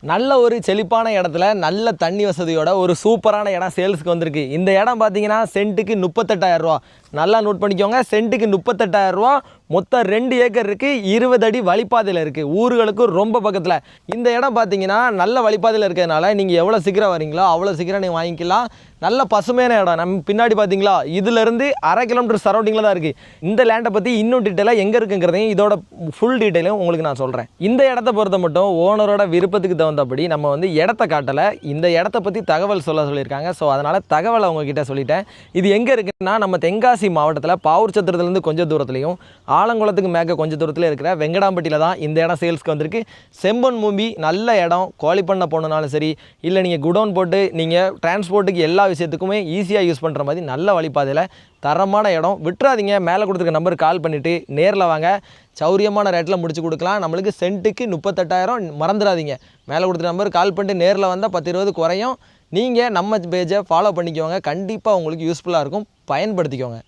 நல்ல ஒரு செழிப்பான இடத்துல நல்ல தண்ணி வசதியோட ஒரு சூப்பரான இடம் சேல்ஸுக்கு வந்திருக்கு. இந்த இடம் பார்த்தீங்கன்னா சென்ட்டுக்கு முப்பத்தெட்டாயிரம் ரூபா. நல்லா நோட் பண்ணிக்கோங்க. சென்ட்டுக்கு முப்பத்தெட்டாயிரம் ரூபா. மொத்தம் ரெண்டு ஏக்கர் இருக்குது இருபது அடி வழிப்பாதையில் இருக்குது ஊர்களுக்கு ரொம்ப பக்கத்தில். இந்த இடம் பார்த்தீங்கன்னா நல்ல வழிப்பாதையில் இருக்கிறதுனால நீங்கள் எவ்வளோ சீக்கிரம் வரீங்களோ அவ்வளோ சீக்கிரம் நீங்கள் வாங்கிக்கலாம். நல்ல பசுமையான இடம். நம்ம பின்னாடி பார்த்தீங்களா இதுலேருந்து அரை கிலோமீட்டர் சரௌண்டிங்கில் தான் இருக்குது இந்த லேண்டை பற்றி இன்னும் டீட்டெயிலாக எங்கே இருக்குங்கிறதையும் இதோட ஃபுல் டீட்டெயிலும் உங்களுக்கு நான் சொல்கிறேன் இந்த இடத்த பொறுத்த மட்டும் ஓனரோட விருப்பத்துக்கு தகுந்தபடி நம்ம வந்து இடத்த காட்டலை. இந்த இடத்த பற்றி தகவல் சொல்ல சொல்லியிருக்காங்க. ஸோ அதனால் தகவலை உங்ககிட்ட சொல்லிட்டேன். இது எங்கே இருக்குன்னா நம்ம தென்காசி மாவட்டத்தில் பாவூர் சத்திரத்துலேருந்து கொஞ்சம் தூரத்துலையும் ஆலங்குளத்துக்கு மேற்க கொஞ்சம் தூரத்தில் இருக்கிற வெங்கடாம்பட்டியில் தான் இந்த இடம் சேல்ஸ்க்கு வந்திருக்கு. செம்பன் மூம்பி நல்ல இடம் கோழி பண்ண போனனாலும் சரி இல்லை நீங்கள் குடோன் போட்டு நீங்கள் டிரான்ஸ்போர்ட்டுக்கு எல்லா விஷயத்துக்குமே ஈஸியாக யூஸ் பண்ணுற மாதிரி நல்ல வழிபாதையில் தரமான இடம். விட்டுறாதீங்க மேலே கொடுத்துருக்க நம்பருக்கு கால் பண்ணிவிட்டு நேரில் வாங்க. சௌரியமான ரேட்டில் முடிச்சு கொடுக்கலாம். நம்மளுக்கு சென்ட்டுக்கு முப்பத்தெட்டாயிரம் மறந்துடாதீங்க. மேலே கொடுத்துருக்க நம்பருக்கு கால் பண்ணிட்டு நேரில் வந்தால் பத்து இருபது குறையும். நீங்கள் நம்ம பேஜை ஃபாலோ பண்ணிக்கோங்க. கண்டிப்பாக உங்களுக்கு யூஸ்ஃபுல்லாக இருக்கும். பயன்படுத்திக்கோங்க.